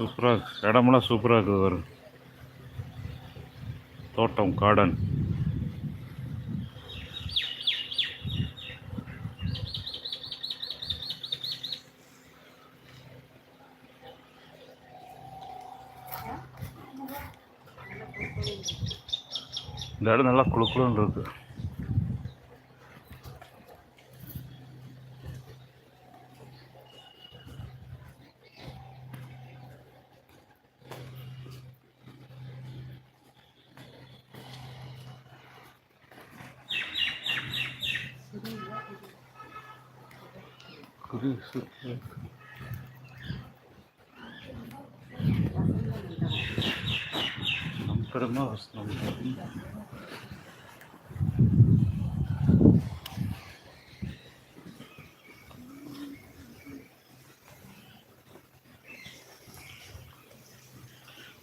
சூப்பராக இடமெல்லாம் சூப்பராக இருக்குது வரும் தோட்டம் கார்டன் இந்த இடம் நல்லா குழுக்குழுன்னு இருக்குது இருக்கு குரு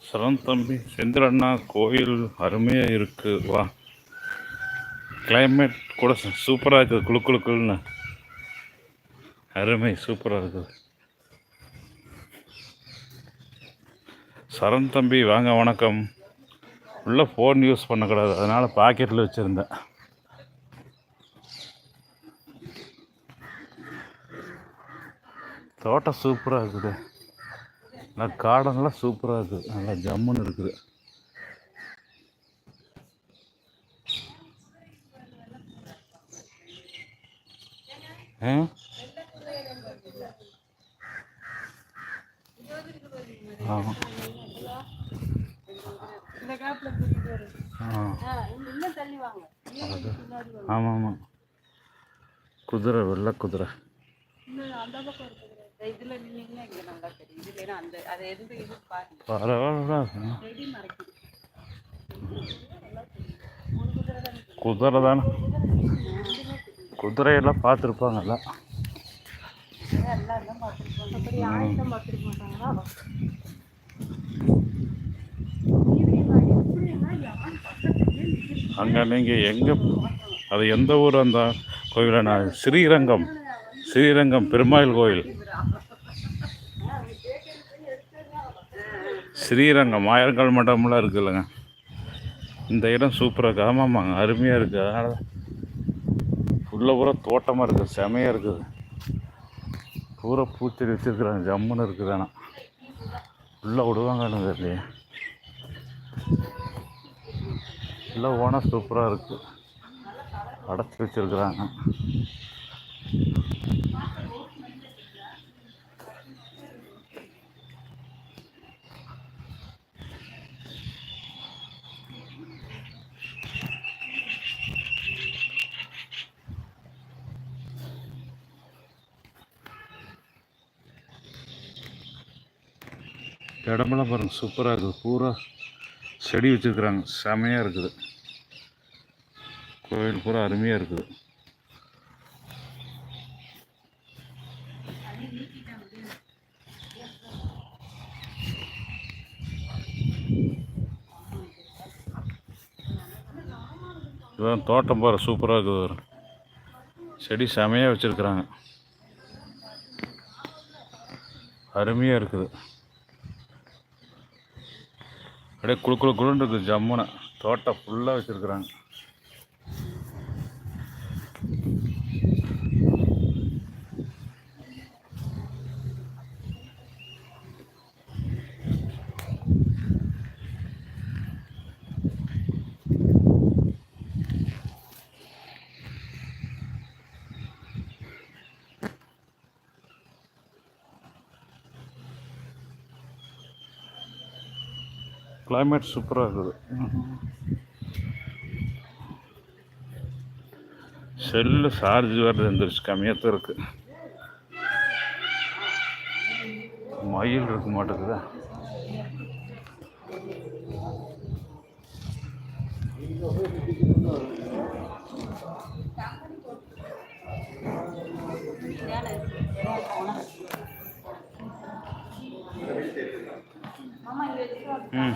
சரண் தம்பி செந்திரண்ணா கோயில் அருமையாக இருக்கு. வா. கிளைமேட் கூட சூப்பராக இருக்குது குழு குழுக்குள்னு அருமை சூப்பராக இருக்குது. சரண் தம்பி வாங்க வணக்கம். உள்ளே ஃபோன் யூஸ் பண்ணக்கூடாது. அதனால் பாக்கெட்டில் வச்சுருந்தேன். தோட்டம் சூப்பராக இருக்குது. நல்லா கார்டன்லாம் சூப்பராக இருக்குது. நல்லா ஜம்முன்னு இருக்குது. ஆ ஆமாம் இந்த கேப்ல கூட்டிட்டு வரும் ஆ ஆ, இன்னும் தள்ளி வாங்க அது ஆமாம் ஆமாம் குதிரை வெள்ளை குதிரை இன்னும் அந்த பக்கம் இருக்குது இதுல நின்னீங்கன்னா இங்க நல்லா தெரியும் இதுல ஏன்னா அந்த அது எந்த இது பாருங்க. பரவாயில்ல. குதிரை தானே. குதிரையெல்லாம் பார்த்துருப்பாங்கல்ல. மற்றபடி அப்படி ஆயுதம் பார்த்துருக்க மாட்டாங்களா அங்கே நீங்கள் எங்கே அது எந்த ஊர் அந்த கோயிலண்ணா ஸ்ரீரங்கம். ஸ்ரீரங்கம் பெருமாள் கோயில். ஸ்ரீரங்கம் ஆயிரங்கால் மண்டபம்லாம் இருக்குல்லங்க இந்த இடம் சூப்பராக இருக்குது ஆமாம்மாங்க அருமையாக இருக்குது அதனால ஃபுல்லாக பூரா தோட்டமாக இருக்குது செமையாக இருக்குது பூரா பூச்செடி வச்சுருக்குறாங்க ஜம்முன்னு இருக்குது ஆனால் உள்ளே விடுவாங்கன்னு தெரியலையே. உள்ள ஓனால் சூப்பராக இருக்குது அடைச்சி வச்சுருக்குறாங்க. இடமெல்லாம் பாருங்க சூப்பராக இருக்குது. பூரா செடி வச்சுருக்குறாங்க. செமையாக இருக்குது. கோயில் பூரா அருமையாக இருக்குது. இதுதான் தோட்டம் பாரு சூப்பராக இருக்குது செடி செமையாக வச்சுருக்குறாங்க. அருமையாக இருக்குது. அப்படியே குளு குழு குழுன்னு இருக்குது ஜம்முனை தோட்டம் ஃபுல்லாக வச்சுருக்குறாங்க. கிளைமேட் சூப்பராக இருக்குது. செல்லு சார்ஜ் வேறு இருந்துருச்சு கம்மியாக தான் இருக்குது மயில் இருக்க மாட்டேங்குதா? மாமா 응.